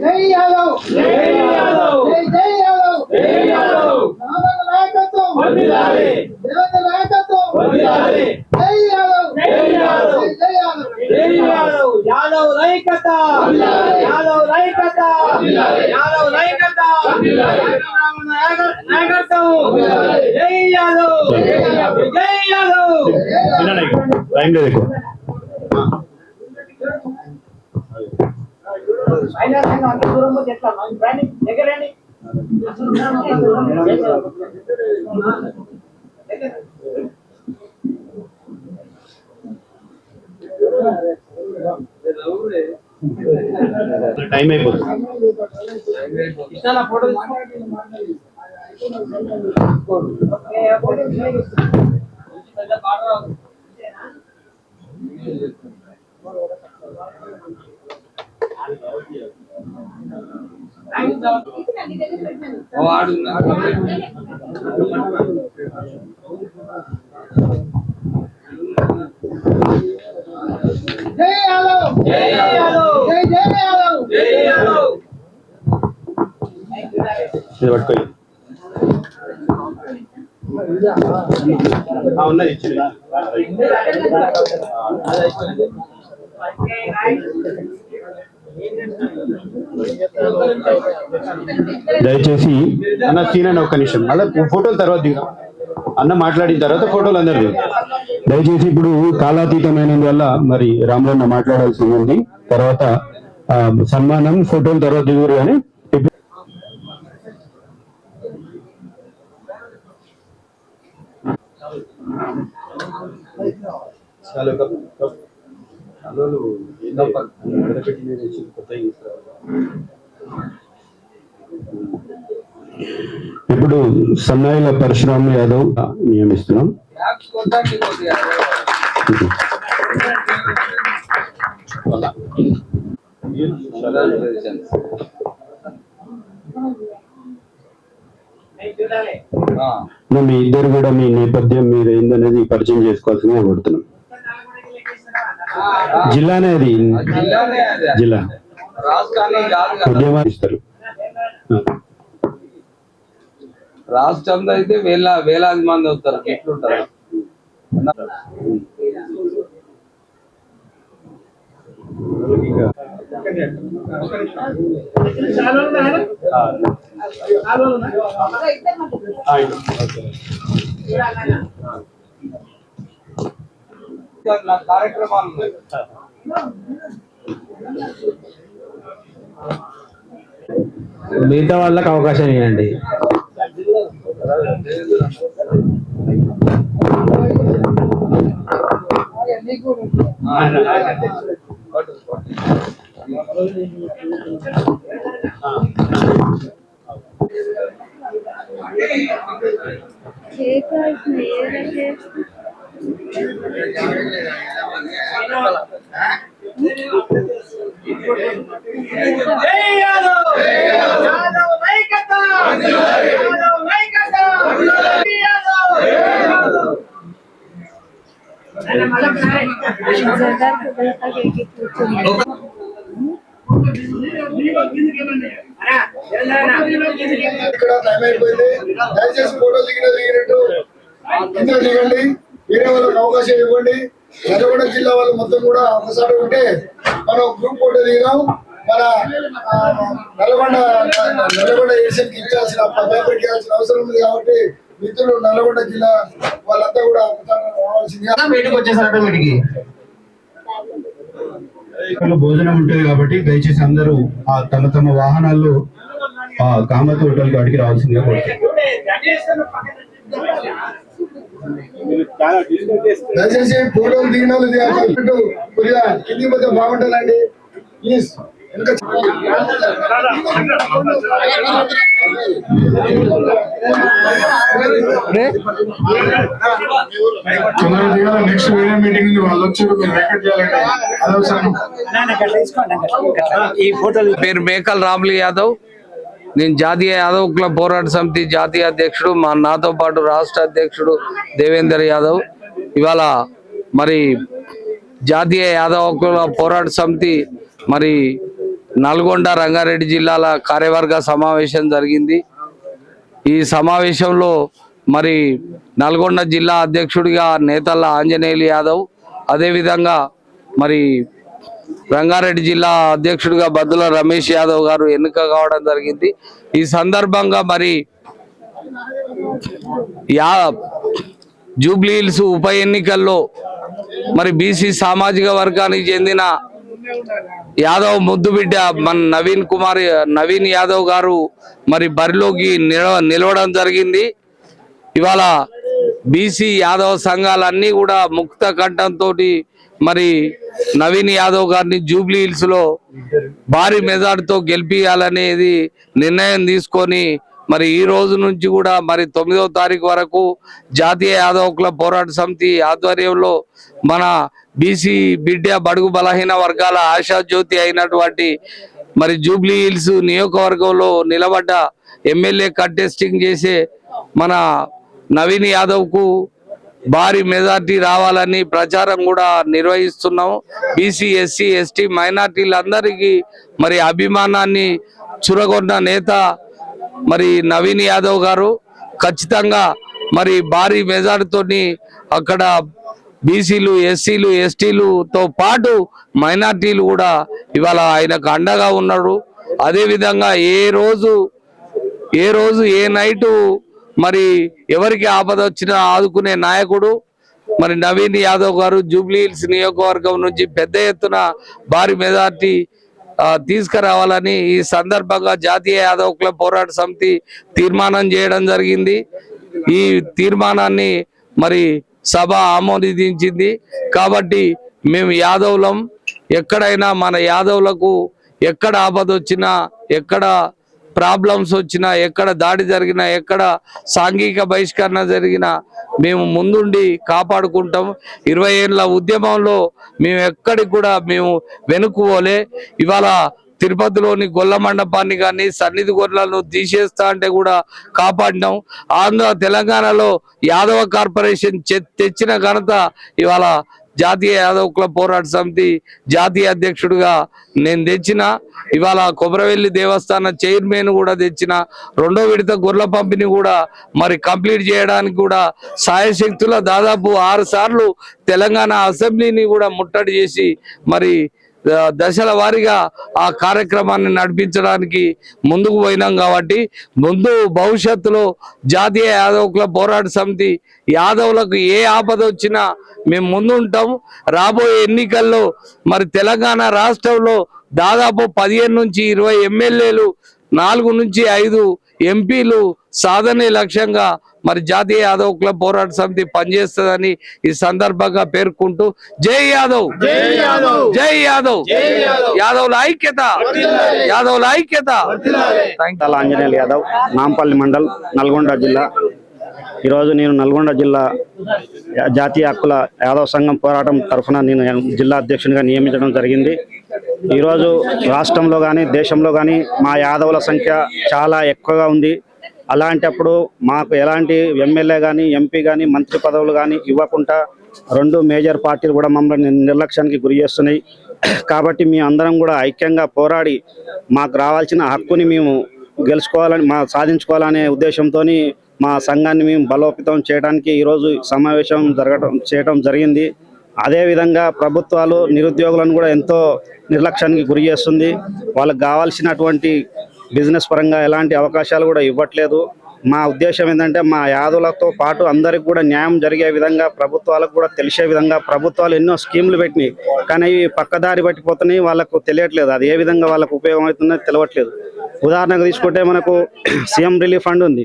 జై యాదవ్ జై యాదవ్ జై జై యాదవ్ జై యాదవ్ నాదన నాయకత్వం వందిలాలి దేవేంద్ర నాయకత్వం వందిలాలి జై యాదవ్ జై యాదవ్ జై యాదవ్ జై యాదవ్ నాయకత యాదవ్ నాయకత యాదవ్ నాయకత జై టైం అయిపోతుంది ఇష్టాల ఇది పట్టుకోయి ఉన్నది ఇచ్చింది దయచేసి అన్న సీనని ఒక్క నిమిషం మళ్ళీ ఫోటోల తర్వాత దిగా అన్న మాట్లాడిన తర్వాత ఫోటోలు అందరు దిగు. దయచేసి ఇప్పుడు కాలాతీతమైనందువల్ల మరి రాములన్న మాట్లాడాల్సి ఉంది తర్వాత సన్మానం ఫోటోలు తర్వాత దిగురు కానీ చాలా ఇప్పుడు సన్నాయిల పరశురామ్ యాదవ్ నియమిస్తున్నాం. మీ ఇద్దరు కూడా మీ నేపథ్యం మీరు ఏందనేది పరిచయం చేసుకోవాల్సిందిగా కోరుతున్నాం. జిల్లానే అది. జిల్లా. ఉద్యమాలు ఇస్తారు. రాష్ట్రంలో అయితే వేల వేలాది మంది అవుతారు ఎట్లుంటారు ఇట్లా కార్యక్రమాలు ఉన్నాయి. మిగతా వాళ్ళకి అవకాశం ఇవ్వండి. జై యాదవ్! యాదవ్! లైకత యాదవ్! లైకత యాదవ్! ఇక్కడ టైం అయిపోయింది దయచేసి ఫోటో దిగిన దిగినట్టు అందరూ దిగండి. వేరే వాళ్ళకి అవకాశం ఇవ్వండి. నల్గొండ జిల్లా వాళ్ళు మొత్తం కూడా ఒకసారి ఉంటే మనం గ్రూప్ ఫోటో దిగినాం. మన నల్గొండ నల్గొండ ఏషియన్కి ఇచ్చాల్సిన పేపర్కి ఇవ్వాల్సిన అవసరం ఉంది కాబట్టి మిత్రులు నల్గొండ జిల్లా వాళ్ళంతా కూడా మీటింగ్ వచ్చేసారట భోజనం ఉంటుంది కాబట్టి దయచేసి అందరూ ఆ తమ తమ వాహనాల్లో ఆ కామత్ హోటల్ కాడికి రావాల్సిందిగా దయచేసి ఫోటోలు దిగిన వాళ్ళు. కొద్దిగా కింది పోతే బాగుంటుందండి ప్లీజ్. తొందరగా నెక్స్ట్ వేరే మీటింగ్ ఉంది. వాళ్ళు వచ్చారు. మీరు చేయాలండి ఈ ఫోటోలు పేరు మేకల్ రాములు యాదవ్. నేను జాతీయ యాదవ్ క్లబ్ పోరాట సమితి జాతీయ అధ్యక్షుడు మా నాతో పాటు రాష్ట్ర అధ్యక్షుడు దేవేందర్ యాదవ్. ఇవాళ మరి జాతీయ యాదవ్ క్లబ్ పోరాట సమితి మరి నల్గొండ రంగారెడ్డి జిల్లాల కార్యవర్గ సమావేశం జరిగింది. ఈ సమావేశంలో మరి నల్గొండ జిల్లా అధ్యక్షుడిగా నేతల్ల ఆంజనేయులు యాదవ్ అదేవిధంగా మరి రంగారెడ్డి జిల్లా అధ్యక్షుడిగా బద్దుల రమేష్ యాదవ్ గారు ఎన్నిక కావడం జరిగింది. ఈ సందర్భంగా మరి యా జూబ్లీ హిల్స్ ఉప ఎన్నికల్లో మరి బీసీ సామాజిక వర్గానికి చెందిన యాదవ్ ముద్దు బిడ్డ మన నవీన్ కుమార్ నవీన్ యాదవ్ గారు మరి బరిలోకి నిలవ నిలవడం జరిగింది. ఇవాళ బీసీ యాదవ్ సంఘాలన్నీ కూడా ముక్త కంఠంతో మరి నవీన్ యాదవ్ గారిని జూబ్లీ హిల్స్లో భారీ మెజార్టీతో గెలిపియాలనేది నిర్ణయం తీసుకొని మరి ఈ రోజు నుంచి కూడా మరి తొమ్మిదవ తారీఖు వరకు జాతీయ యాదవ్ క్లబ్ పోరాట సమితి ఆధ్వర్యంలో మన బీసీ బిడ్డ బడుగు బలహీన వర్గాల ఆశా జ్యోతి అయినటువంటి మరి జూబ్లీ హిల్స్ నియోజకవర్గంలో నిలబడ్డ ఎమ్మెల్యే కంటెస్టింగ్ చేసే మన నవీన్ యాదవ్కు భారీ మెజార్టీ రావాలని ప్రచారం కూడా నిర్వహిస్తున్నాం. బీసీ ఎస్సీ ఎస్టీ మైనార్టీలందరికీ మరి అభిమానాన్ని చురగొన్న నేత మరి నవీన్ యాదవ్ గారు ఖచ్చితంగా మరి భారీ మెజార్టీతోని అక్కడ బీసీలు ఎస్సీలు ఎస్టీలుతో పాటు మైనార్టీలు కూడా ఇవాళ ఆయనకు అండగా ఉన్నాడు అదేవిధంగా ఏ రోజు ఏ రోజు ఏ నైటు మరి ఎవరికి ఆపద వచ్చినా ఆదుకునే నాయకుడు మరి నవీన్ యాదవ్ గారు జూబ్లీ హిల్స్ నియోజకవర్గం నుంచి పెద్ద ఎత్తున భారీ మెజార్టీ తీసుకురావాలని ఈ సందర్భంగా జాతీయ యాదవ్ క్లబ్ పోరాట సమితి తీర్మానం చేయడం జరిగింది. ఈ తీర్మానాన్ని మరి సభ ఆమోదించింది. కాబట్టి మేము యాదవులం. ఎక్కడైనా మన యాదవులకు ఎక్కడ ఆపద వచ్చినా ఎక్కడ ప్రాబ్లమ్స్ వచ్చినా ఎక్కడ దాడి జరిగినా ఎక్కడ సాంఘిక బహిష్కరణ జరిగినా మేము ముందుండి కాపాడుకుంటాం. ఇరవై ఏళ్ళ ఉద్యమంలో మేము ఎక్కడికి కూడా మేము వెనుక్కుపోలే ఇవాళ తిరుపతిలోని గొల్ల మండపాన్ని కానీ సన్నిధి గొర్రెలను తీసేస్తా అంటే కూడా కాపాడినాం. ఆంధ్ర తెలంగాణలో యాదవ కార్పొరేషన్ తెచ్చిన ఘనత ఇవాళ జాతీయ యాదవ్ క్లబ్ పోరాట సమితి జాతీయ అధ్యక్షుడిగా నేను తెచ్చిన ఇవాళ కొబ్బరవెల్లి దేవస్థాన చైర్మన్ కూడా తెచ్చిన రెండో విడత గొర్రెల పంపిణీ కూడా మరి కంప్లీట్ చేయడానికి కూడా సాయశక్తుల దాదాపు ఆరు సార్లు తెలంగాణ అసెంబ్లీని కూడా ముట్టడి చేసి మరి దశల వారీగా ఆ కార్యక్రమాన్ని నడిపించడానికి ముందుకు పోయినాం కాబట్టి ముందు భవిష్యత్తులో జాతీయ యాదవ్ క్లబ్ పోరాట సమితి యాదవులకు ఏ ఆపద వచ్చినా మేము ముందుంటాం. రాబోయే ఎన్నికల్లో మరి తెలంగాణ రాష్ట్రంలో దాదాపు పదిహేను నుంచి ఇరవై ఎమ్మెల్యేలు నాలుగు నుంచి ఐదు ఎంపీలు సాధనే లక్ష్యంగా మరి జాతీయ యాదవ్ క్లబ్ పోరాట సమితి పనిచేస్తుందని ఈ సందర్భంగా పేర్కొంటూ జై యాదవ్. జై యాదవ్. యాదవ్ల ఐక్యత. యాదవ్ల ఐక్యత. ఆంజనేయులు యాదవ్ నాంపల్లి మండల్ నల్గొండ జిల్లా ఈరోజు నేను నల్గొండ జిల్లా జాతీయ హక్కుల యాదవ్ సంఘం పోరాటం తరఫున నేను జిల్లా అధ్యక్షునిగా నియమించడం జరిగింది. ఈరోజు రాష్ట్రంలో కానీ దేశంలో కానీ మా యాదవుల సంఖ్య చాలా ఎక్కువగా ఉంది. అలాంటప్పుడు మాకు ఎలాంటి ఎమ్మెల్యే కానీ ఎంపీ కానీ మంత్రి పదవులు కానీ ఇవ్వకుండా రెండు మేజర్ పార్టీలు కూడా మమ్మల్ని నిర్లక్ష్యానికి గురి చేస్తున్నాయి. కాబట్టి మీ అందరం కూడా ఐక్యంగా పోరాడి మాకు రావాల్సిన హక్కుని మేము గెలుచుకోవాలని మా సాధించుకోవాలనే ఉద్దేశంతో మా సంఘాన్ని మేము బలోపేతం చేయడానికి ఈరోజు సమావేశం జరగడం చేయడం జరిగింది. అదేవిధంగా ప్రభుత్వాలు నిరుద్యోగులను కూడా ఎంతో నిర్లక్ష్యానికి గురి చేస్తుంది. వాళ్ళకి కావాల్సినటువంటి బిజినెస్ పరంగా ఎలాంటి అవకాశాలు కూడా ఇవ్వట్లేదు. మా ఉద్దేశం ఏంటంటే మా యాదులతో పాటు అందరికి కూడా న్యాయం జరిగే విధంగా ప్రభుత్వాలకు కూడా తెలిసే విధంగా ప్రభుత్వాలు ఎన్నో స్కీములు పెట్టినాయి. కానీ ఇవి పక్కదారి పట్టిపోతున్నాయి వాళ్ళకు తెలియట్లేదు. అది ఏ విధంగా వాళ్ళకు ఉపయోగం అవుతుందో తెలియట్లేదు. ఉదాహరణకు తీసుకుంటే మనకు సీఎం రిలీఫ్ ఫండ్ ఉంది.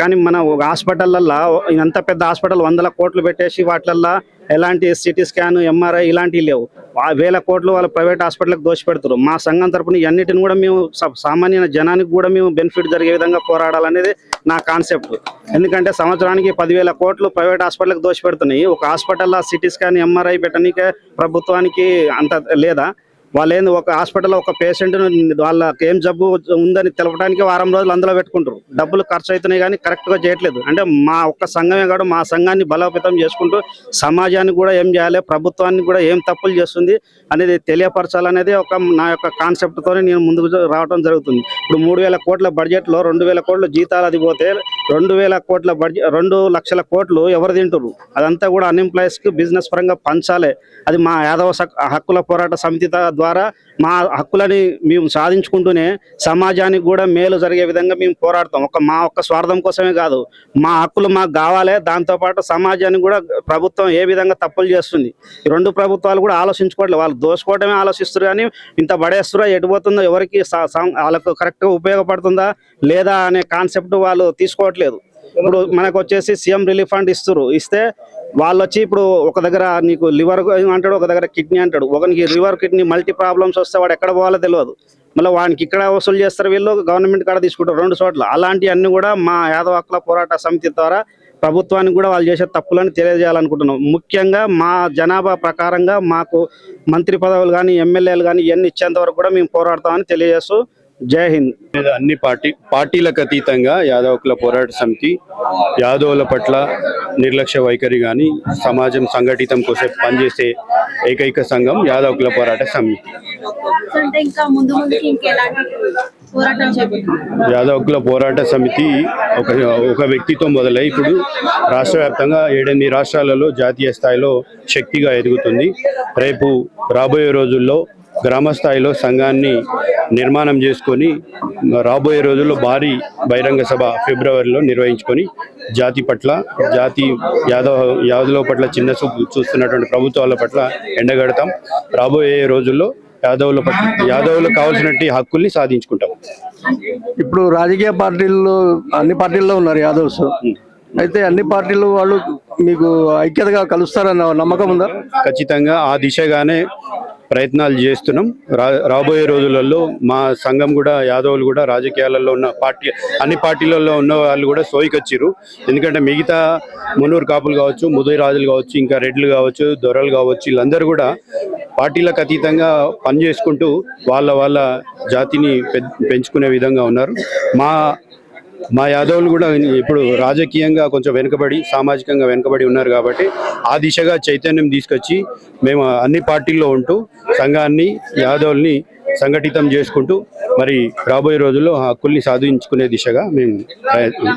కానీ మన హాస్పిటల్లల్లో ఇంత పెద్ద హాస్పిటల్ వందల కోట్లు పెట్టేసి వాటిలల్లో ఎలాంటి సిటీ స్కాన్ ఎంఆర్ఐ ఇలాంటివి లేవు. ఆ వేల కోట్లు వాళ్ళ ప్రైవేట్ హాస్పిటల్కి దోషపెడతారు మా సంఘం తరపున ఇవన్నిటిని కూడా మేము సామాన్య జనానికి కూడా మేము బెనిఫిట్ జరిగే విధంగా పోరాడాలనేది నా కాన్సెప్ట్. ఎందుకంటే సంవత్సరానికి పదివేల కోట్లు ప్రైవేట్ హాస్పిటల్కి దోషపెడుతున్నాయి. ఒక హాస్పిటల్లో సిటీ స్కాన్ ఎంఆర్ఐ పెట్టడానికి ప్రభుత్వానికి అంత లేదా. వాళ్ళు ఏంది ఒక హాస్పిటల్లో ఒక పేషెంట్ వాళ్ళకి ఏం జబ్బు ఉందని తెలపడానికి వారం రోజులు అందులో పెట్టుకుంటారు. డబ్బులు ఖర్చు అవుతున్నాయి కానీ కరెక్ట్గా చేయట్లేదు. అంటే మా ఒక్క సంఘమే కాదు మా సంఘాన్ని బలోపేతం చేసుకుంటూ సమాజానికి కూడా ఏం చేయాలి ప్రభుత్వానికి కూడా ఏం తప్పులు చేస్తుంది అనేది తెలియపరచాలనేది ఒక నా యొక్క కాన్సెప్ట్ నేను ముందుకు రావడం జరుగుతుంది. ఇప్పుడు మూడు వేల కోట్ల బడ్జెట్లో రెండు వేల కోట్ల జీతాలు అది పోతే రెండు వేల కోట్ల బడ్జెట్ రెండు లక్షల కోట్లు ఎవరు తింటారు అదంతా కూడా అన్ఎంప్లాయీస్కి బిజినెస్ పరంగా పంచాలి. అది మా యాదవ హక్కుల పోరాట సమితి ద్వారా మా హక్కులని మేము సాధించుకుంటూనే సమాజానికి కూడా మేలు జరిగే విధంగా మేము పోరాడతాం. ఒక మా ఒక్క స్వార్థం కోసమే కాదు. మా హక్కులు మాకు కావాలి. దాంతోపాటు సమాజానికి కూడా ప్రభుత్వం ఏ విధంగా తప్పులు చేస్తుంది? ఈ రెండు ప్రభుత్వాలు కూడా ఆలోచించుకోవట్లేదు వాళ్ళు దోసుకోవడమే ఆలోచిస్తారు కానీ ఇంత పడేస్తారో ఎటుపోతుందో ఎవరికి వాళ్ళకు కరెక్ట్గా ఉపయోగపడుతుందా లేదా అనే కాన్సెప్ట్ వాళ్ళు తీసుకోవట్లేదు. ఇప్పుడు మనకు వచ్చేసి సీఎం రిలీఫ్ ఫండ్ ఇస్తారు ఇస్తే వాళ్ళు వచ్చి ఇప్పుడు ఒక దగ్గర నీకు లివర్ అంటాడు ఒక దగ్గర కిడ్నీ అంటాడు. ఒకనికి లివర్ కిడ్నీ మల్టీ ప్రాబ్లమ్స్ వస్తే వాడు ఎక్కడ పోవాలో తెలియదు మళ్ళీ వానికి ఇక్కడ వసూలు చేస్తారు వీళ్ళు గవర్నమెంట్ కాడ తీసుకుంటారు రెండు చోట్ల. అలాంటివన్నీ కూడా మా యాదవ హక్కుల పోరాట సమితి ద్వారా ప్రభుత్వానికి కూడా వాళ్ళు చేసే తప్పులను తెలియజేయాలనుకుంటున్నాం. ముఖ్యంగా మా జనాభా ప్రకారంగా మాకు మంత్రి పదవులు కానీ ఎమ్మెల్యేలు కానీ ఇవన్నీ ఇచ్చేంత వరకు కూడా మేము పోరాడతామని తెలియజేస్తూ జై హింద్. మీద అన్ని పార్టీ పార్టీలకు అతీతంగా యాదవకుల పోరాట సమితి యాదవుల పట్ల నిర్లక్ష్య వైఖరి కానీ సమాజం సంఘటితం కోసం పనిచేసే ఏకైక సంఘం యాదవకుల పోరాట సమితి. అంటే ఇంకా ముందు ముందుకి ఇంకెలాంటి పోరాటం చేపట్టారు? యాదవకుల పోరాట సమితి ఒక ఒక వ్యక్తితో మొదలై ఇప్పుడు రాష్ట్ర వ్యాప్తంగా ఏడెనిమిది రాష్ట్రాలలో జాతీయ స్థాయిలో శక్తిగా ఎదుగుతుంది. రేపు రాబోయే రోజుల్లో గ్రామ స్థాయిలో సంఘాన్ని నిర్మాణం చేసుకొని రాబోయే రోజుల్లో భారీ బహిరంగ సభ ఫిబ్రవరిలో నిర్వహించుకొని జాతి పట్ల జాతి యాదవ యాదవుల పట్ల చిన్న చూపు చూస్తున్నటువంటి ప్రభుత్వాల పట్ల ఎండగడతాం. రాబోయే రోజుల్లో యాదవుల పట్ల యాదవులకు కావాల్సినటువంటి హక్కుల్ని సాధించుకుంటాం. ఇప్పుడు రాజకీయ పార్టీల్లో అన్ని పార్టీల్లో ఉన్నారు యాదవ్స్. అయితే అన్ని పార్టీలు వాళ్ళు మీకు ఐక్యతగా కలుస్తారన్న నమ్మకం ఉందా? ఖచ్చితంగా ఆ దిశగానే ప్రయత్నాలు చేస్తున్నాం. రా రాబోయే రోజులలో మా సంఘం కూడా యాదవులు కూడా రాజకీయాలలో ఉన్న పార్టీ అన్ని పార్టీలలో ఉన్న వాళ్ళు కూడా సోయికొచ్చిరు ఎందుకంటే మిగతా మునూరు కాపులు కావచ్చు ముదురు రాజులు కావచ్చు ఇంకా రెడ్లు కావచ్చు దొరలు కావచ్చు వీళ్ళందరూ కూడా పార్టీలకు అతీతంగా పనిచేసుకుంటూ వాళ్ళ వాళ్ళ జాతిని పె- పెంచుకునే విధంగా ఉన్నారు. మా మా యాదవులు కూడా ఇప్పుడు రాజకీయంగా కొంచెం వెనుకబడి సామాజికంగా వెనుకబడి ఉన్నారు కాబట్టి ఆ దిశగా చైతన్యం తీసుకొచ్చి మేము అన్ని పార్టీల్లో ఉంటూ సంఘాన్ని యాదవుల్ని సంఘటితం చేసుకుంటూ మరి రాబోయే రోజుల్లో ఆ హక్కుల్ని సాధించుకునే దిశగా మేము ప్రయత్నం